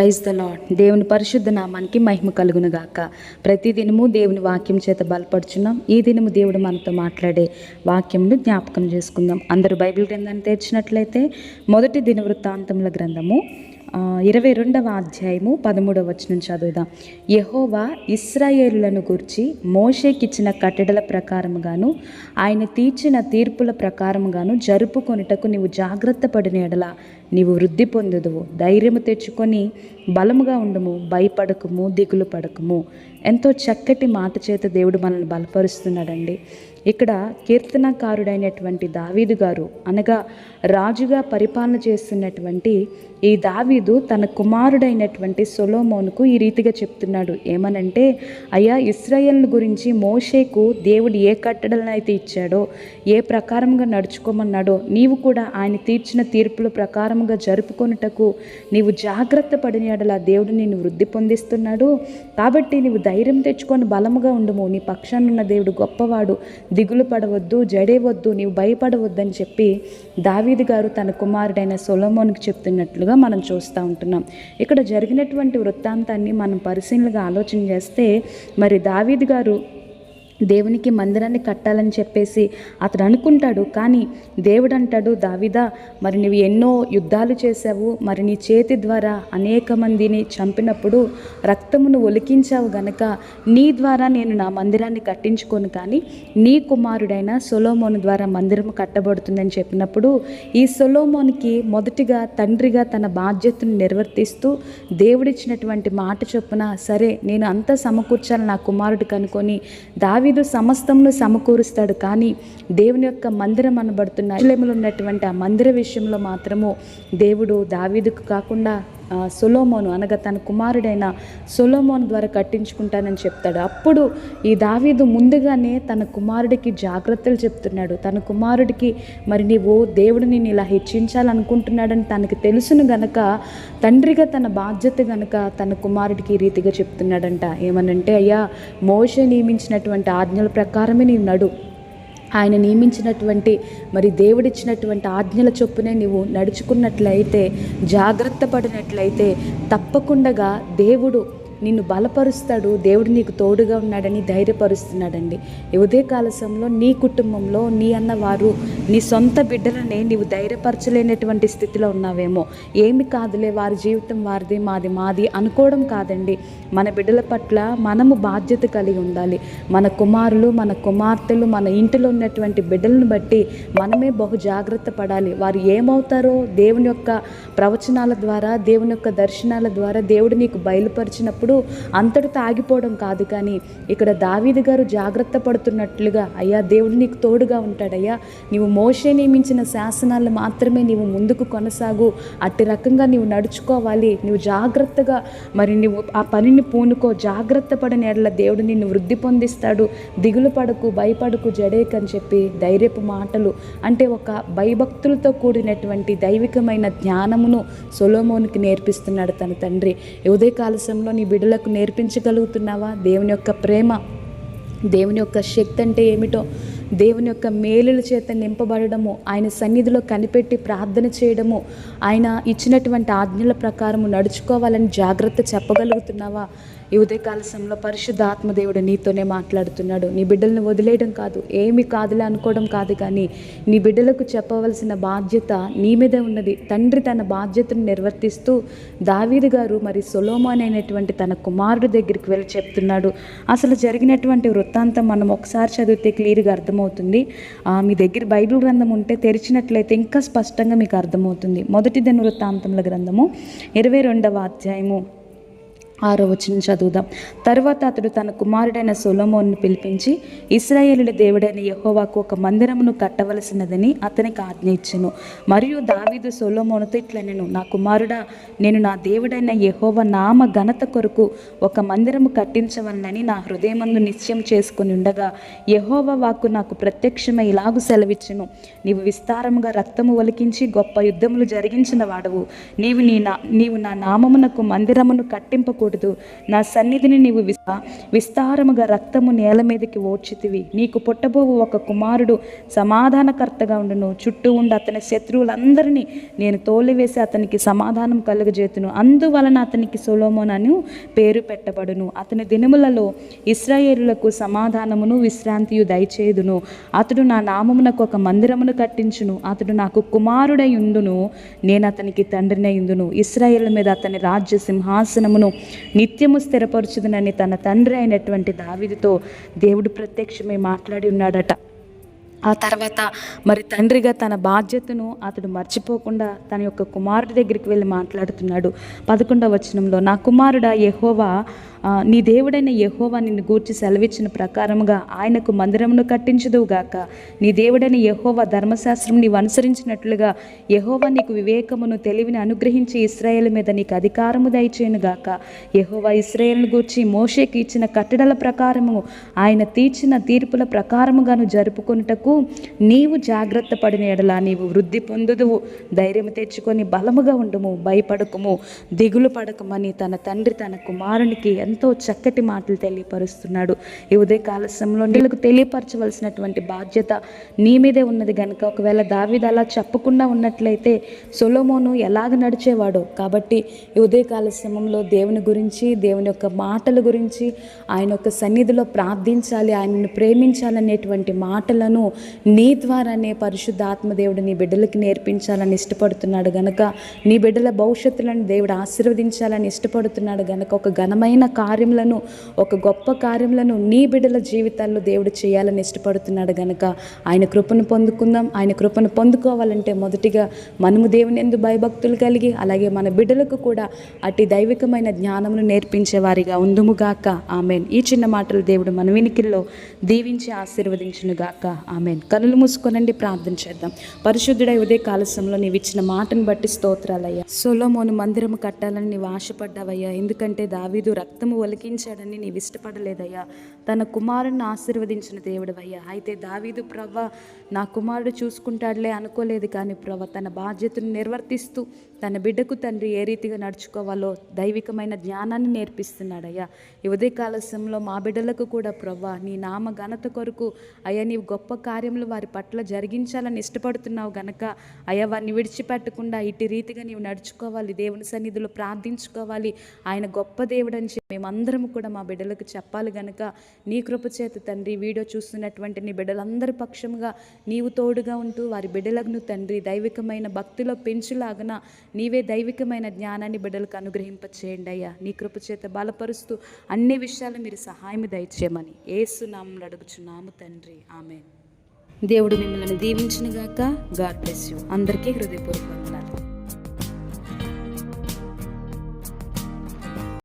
Praise the lord దేవుని పరిశుద్ధ నామానికి మహిమ కలుగునుగాక. ప్రతి దినము దేవుని వాక్యం చేత బలపడుచున్నాం. ఈ దినము దేవుడు మనతో మాట్లాడే వాక్యంను జ్ఞాపకం చేసుకుందాం. అందరూ బైబిల్ గ్రంథాన్ని తెరిచినట్లయితే మొదటి దిన వృత్తాంతముల గ్రంథము ఇరవై రెండవ అధ్యాయము పదమూడవ వచనం చదువుదాం. యహోవా ఇస్రాయేలులను గురించి మోషేకిచ్చిన కట్టడల ప్రకారముగాను ఆయన తీర్చిన తీర్పుల ప్రకారముగాను జరుపుకొనుటకు నీవు జాగ్రత్త పడిన ఎడల నీవు వృద్ధి పొందుదువు. ధైర్యము తెచ్చుకొని బలముగా ఉండము భయపడకము దిగులు పడకము. ఎంతో చక్కటి మాట చేత దేవుడు మనల్ని బలపరుస్తున్నాడండి. ఇక్కడ కీర్తనకారుడైనటువంటి దావీదు గారు అనగా రాజుగా పరిపాలన చేస్తున్నటువంటి ఈ దావీదు తన కుమారుడైనటువంటి సొలోమోన్కు ఈ రీతిగా చెప్తున్నాడు. ఏమనంటే అయ్యా ఇస్రాయేల్ గురించి మోషేకు దేవుడు ఏ కట్టడలనైతే ఇచ్చాడో ఏ ప్రకారంగా నడుచుకోమన్నాడో నీవు కూడా ఆయన తీర్చిన తీర్పుల ప్రకారముగా జరుపుకొనుటకు నీవు జాగ్రత్త పడిన యెడల దేవుడు నిన్ను వృద్ధి పొందిస్తున్నాడు. కాబట్టి నీవు ధైర్యం తెచ్చుకొని బలముగా ఉండము. నీ పక్షాన ఉన్న దేవుడు గొప్పవాడు. దిగులు పడవద్దు జడేవద్దు నీవు భయపడవద్దని చెప్పి దావి దావీది గారు తన కుమారుడైన సొలమోనికి చెప్తున్నట్లుగా మనం చూస్తూ ఉంటున్నాం. ఇక్కడ జరిగినటువంటి వృత్తాంతాన్ని మనం పరిశీలనగా ఆలోచన చేస్తే మరి దావీది గారు దేవునికి మందిరాన్ని కట్టాలని చెప్పేసి అతడు అనుకుంటాడు. కానీ దేవుడు అంటాడు దావిదా మరి నువ్వు ఎన్నో యుద్ధాలు చేశావు. మరి నీ చేతి ద్వారా అనేక మందిని చంపినప్పుడు రక్తమును ఒలికించావు గనక నీ ద్వారా నేను నా మందిరాన్ని కట్టించుకోను. కానీ నీ కుమారుడైన సొలోమోను ద్వారా మందిరం కట్టబడుతుందని చెప్పినప్పుడు ఈ సొలోమోనికి మొదటిగా తండ్రిగా తన బాధ్యతను నిర్వర్తిస్తూ దేవుడిచ్చినటువంటి మాట చొప్పున సరే నేను అంతా సమకూర్చాలి నా కుమారుడికి అనుకొని దావీదు సమస్తమును సమకూరుస్తాడు. కానీ దేవుని యొక్క మందిరం అనబడుతున్న ఉన్నటువంటి ఆ మందిర విషయంలో మాత్రము దేవుడు దావీదుకు కాకుండా సొలోమోను అనగా తన కుమారుడైన సొలోమోన్ ద్వారా కట్టించుకుంటానని చెప్తాడు. అప్పుడు ఈ దావీదు ముందుగానే తన కుమారుడికి జాగ్రత్తలు చెప్తున్నాడు. తన కుమారుడికి మరి నీవు దేవుడు నేను ఇలా హెచ్చించాలనుకుంటున్నాడని తనకి తెలుసును గనక తండ్రిగా తన బాధ్యత గనక తన కుమారుడికి రీతిగా చెప్తున్నాడంట. ఏమనంటే అయ్యా మోష నియమించినటువంటి ఆజ్ఞల ప్రకారమే నీవు నడు. ఆయన నియమించినటువంటి మరి దేవుడిచ్చినటువంటి ఆజ్ఞల చొప్పునే నువ్వు నడుచుకున్నట్లయితే జాగ్రత్త పడినట్లయితే తప్పకుండా దేవుడు నిన్ను బలపరుస్తాడు. దేవుడు నీకు తోడుగా ఉన్నాడని ధైర్యపరుస్తున్నాడండి. ఉదయ కాలశంలో నీ కుటుంబంలో నీ అన్నవారు నీ సొంత బిడ్డలనే నీవు ధైర్యపరచలేనటువంటి స్థితిలో ఉన్నావేమో. ఏమి కాదులే వారి జీవితం వారిది మాది మాది అనుకోవడం కాదండి. మన బిడ్డల పట్ల మనము బాధ్యత కలిగి ఉండాలి. మన కుమారులు మన కుమార్తెలు మన ఇంటిలో ఉన్నటువంటి బిడ్డలను బట్టి మనమే బహు జాగ్రత్త పడాలి. వారు ఏమవుతారో దేవుని యొక్క ప్రవచనాల ద్వారా దేవుని యొక్క దర్శనాల ద్వారా దేవుడు నీకు బయలుపరిచినప్పుడు అంతటితో ఆగిపోవడం కాదు కానీ ఇక్కడ దావీదు గారు జాగ్రత్త పడుతున్నట్లుగా అయ్యా దేవుడు నీకు తోడుగా ఉంటాడయ్యా. నీవు మోషే నియమించిన శాసనాలు మాత్రమే నీవు ముందుకు కొనసాగు. అట్టి రకంగా నీవు నడుచుకోవాలి. నువ్వు జాగ్రత్తగా మరి నువ్వు ఆ పనిని పూనుకో. జాగ్రత్త పడిన ఎడల దేవుడు నిన్ను వృద్ధి పొందిస్తాడు. దిగులు పడకు భయపడకు జడేక్ అని చెప్పి ధైర్యపు మాటలు. అంటే ఒక భయభక్తులతో కూడినటువంటి దైవికమైన జ్ఞానమును సొలోమోనికి నేర్పిస్తున్నాడు తన తండ్రి. ఉదయకాల సమయంలో నీ బిడ్డలకు నేర్పించగలుగుతున్నావా? దేవుని యొక్క ప్రేమ దేవుని యొక్క శక్తి అంటే ఏమిటో దేవుని యొక్క మేలుల చేత నింపబడము ఆయన సన్నిధిలో కనిపెట్టి ప్రార్థన చేయడము ఆయన ఇచ్చినటువంటి ఆజ్ఞల ప్రకారము నడుచుకోవాలని జాగ్రత్త చెప్పగలుగుతున్నావా? ఈ ఉదయకాల సమయంలో పరిశుద్ధ ఆత్మదేవుడు నీతోనే మాట్లాడుతున్నాడు. నీ బిడ్డలను వదిలేయడం కాదు ఏమి కాదులే అనుకోవడం కాదు కానీ నీ బిడ్డలకు చెప్పవలసిన బాధ్యత నీ మీదే ఉన్నది. తండ్రి తన బాధ్యతను నిర్వర్తిస్తూ దావీదు గారు మరి సొలోమాన్ అయినటువంటి తన కుమారుడి దగ్గరికి వెళ్ళి చెప్తున్నాడు. అసలు జరిగినటువంటి వృత్తాంతం మనం ఒకసారి చదివితే క్లియర్గా అర్థం అర్థమవుతుంది. ఆ, మీ దగ్గర బైబిల్ గ్రంథం ఉంటే తెరిచినట్లయితే ఇంకా స్పష్టంగా మీకు అర్థమవుతుంది. మొదటి దిన వృత్తాంతముల గ్రంథము ఇరవై రెండవ అధ్యాయము. ఆరో వచ్చిన చదువుదాం. తర్వాత అతడు తన కుమారుడైన సొలమోన్ను పిలిపించి ఇస్రాయేలుల దేవుడైన యహోవాకు ఒక మందిరమును కట్టవలసినదని అతనికి ఆజ్ఞ ఇచ్చెను. మరియు దావీదు సొలొమోనుతో ఇట్లనెను నా కుమారుడా నేను నా దేవుడైన యహోవ నామ ఘనత కొరకు ఒక మందిరము కట్టించవలనని నా హృదయమందు నిశ్చయం చేసుకుని ఉండగా యహోవ వాక్కు నాకు ప్రత్యక్షమై ఇలాగు సెలవిచ్చెను. నీవు విస్తారముగా రక్తము ఒలికించి గొప్ప యుద్ధములు జరిగించిన వాడవు. నీవు నీ నా నీవు నా నామమునకు మందిరమును కట్టింపకూడదు చేయకూడదు నా సన్నిధిని నీవు విస్తా విస్తారముగా రక్తము నేల మీదకి ఓడ్చితివి నీకు పుట్టబోవు ఒక కుమారుడు సమాధానకర్తగా ఉండును. చుట్టూ ఉండి అతని శత్రువులందరినీ నేను తోలివేసి అతనికి సమాధానం కలుగజేతును. అందువలన అతనికి సొలోమోనను పేరు పెట్టబడును. అతని దినములలో ఇస్రాయేలులకు సమాధానమును విశ్రాంతియు దయచేయుదును. అతడు నా నామమునకు ఒక మందిరమును కట్టించును. అతడు నాకు కుమారుడై ఉండును. నేను అతనికి తండ్రినై ఉందును ఇస్రాయేల్ మీద అతని రాజ్య సింహాసనమును నిత్యము స్థిరపరచుదునని తన తండ్రి అయినటువంటి దావిదితో దేవుడు ప్రత్యక్షమై మాట్లాడి ఉన్నాడట. ఆ తర్వాత మరి తండ్రిగా తన బాధ్యతను అతడు మర్చిపోకుండా తన యొక్క కుమారుడి దగ్గరికి వెళ్ళి మాట్లాడుతున్నాడు. పదకొండవ వచనంలో నా కుమారుడా యహోవా నీ దేవుడైన యహోవా నిన్ను గూర్చి సెలవిచ్చిన ప్రకారముగా ఆయనకు మందిరమును కట్టించదువుగాక. నీ దేవుడైన యెహోవా ధర్మశాస్త్రం నీవు అనుసరించినట్లుగా యహోవా నీకు వివేకమును తెలివిని అనుగ్రహించి ఇస్రాయేల్ మీద నీకు అధికారము దయచేయునుగాక. యహోవా ఇస్రాయేల్ను గూర్చి మోషేకి ఇచ్చిన కట్టడల ప్రకారము ఆయన తీర్చిన తీర్పుల ప్రకారముగాను జరుపుకొనుటకు నీవు జాగ్రత్త పడిన ఎడలా నీవు వృద్ధి పొందుదువు. ధైర్యం తెచ్చుకొని బలముగా ఉండుము భయపడకుము దిగులు పడకమని తన తండ్రి తన కుమారునికి ఎంతో చక్కటి మాటలు తెలియపరుస్తున్నాడు. ఈ ఉదయ కాలశంలో నీళ్ళకు తెలియపరచవలసినటువంటి బాధ్యత నీ మీదే ఉన్నది కనుక ఒకవేళ దావీదు అలా చెప్పకుండా ఉన్నట్లయితే సొలోమోను ఎలాగ నడిచేవాడో? కాబట్టి ఈ ఉదయ కాలశమంలో దేవుని గురించి దేవుని యొక్క మాటల గురించి ఆయన యొక్క సన్నిధిలో ప్రార్థించాలి ఆయనను ప్రేమించాలనేటువంటి మాటలను నీ ద్వారానే పరిశుద్ధాత్మ దేవుడు నీ బిడ్డలకి నేర్పించాలని ఇష్టపడుతున్నాడు గనక నీ బిడ్డల భవిష్యత్తులను దేవుడు ఆశీర్వదించాలని ఇష్టపడుతున్నాడు గనక ఒక ఘనమైన కార్యములను ఒక గొప్ప కార్యములను నీ బిడ్డల జీవితాల్లో దేవుడు చేయాలని ఇష్టపడుతున్నాడు గనక. ఆయన కృపను పొందుకుందాం. ఆయన కృపను పొందుకోవాలంటే మొదటిగా మనము దేవుని ఎందు భయభక్తులు కలిగి అలాగే మన బిడ్డలకు కూడా అటు దైవికమైన జ్ఞానమును నేర్పించేవారిగా ఉందుముగాక ఆమెన్. ఈ చిన్న మాటలు దేవుడు మన వినికిల్లో దీవించి ఆశీర్వదించునుగాక. ఆమెన్. కనులు మూసుకొనండి ప్రార్థన చేద్దాం. పరిశుద్ధుడై ఉదయ కాలశంలో నీవు ఇచ్చిన మాటను బట్టి స్తోత్రాలయ్యా. సొలోమోను మందిరము కట్టాలని నీవు ఆశపడ్డావయ్యా. ఎందుకంటే దావీదు రక్తం రక్తము ఒలికించాడని నీవు ఇష్టపడలేదయ్యా. తన కుమారుని ఆశీర్వదించిన దేవుడవయ్యా. అయితే దావీదు ప్రవ్వ నా కుమారుడు చూసుకుంటాడులే అనుకోలేదు కానీ ప్రవ్వ తన బాధ్యతను నిర్వర్తిస్తూ తన బిడ్డకు తండ్రి ఏ రీతిగా నడుచుకోవాలో దైవికమైన జ్ఞానాన్ని నేర్పిస్తున్నాడయ్యా. ఈ ఉదయ మా బిడ్డలకు కూడా ప్రవ్వా నీ నామ ఘనత కొరకు అయ్యా నీవు గొప్ప కార్యములు వారి పట్ల జరిగించాలని ఇష్టపడుతున్నావు గనక అయ్యా వారిని విడిచిపెట్టకుండా ఇటు రీతిగా నీవు నడుచుకోవాలి దేవుని సన్నిధిలో ప్రార్థించుకోవాలి. ఆయన గొప్ప దేవుడని చెప్పి మేమందరం కూడా మా బిడ్డలకు చెప్పాలి గనక నీ కృపచేత తండ్రి వీడియో చూస్తున్నటువంటి నీ బిడ్డలందరి పక్షంగా నీవు తోడుగా ఉంటూ వారి బిడ్డలకు తండ్రి దైవికమైన భక్తిలో పెంచులాగన నీవే దైవికమైన జ్ఞానాన్ని బిడ్డలకు అనుగ్రహింప చేయండి అయ్యా. నీ కృప చేత బలపరుస్తూ అన్ని విషయాలు మీరు సహాయం దయచేయమని ఏసునామం అడుగుచున్నాము తండ్రి. ఆమె దేవుడు మిమ్మల్ని దీవించినగాక. God bless you. అందరికీ హృదయపూర్వక వందనాలు.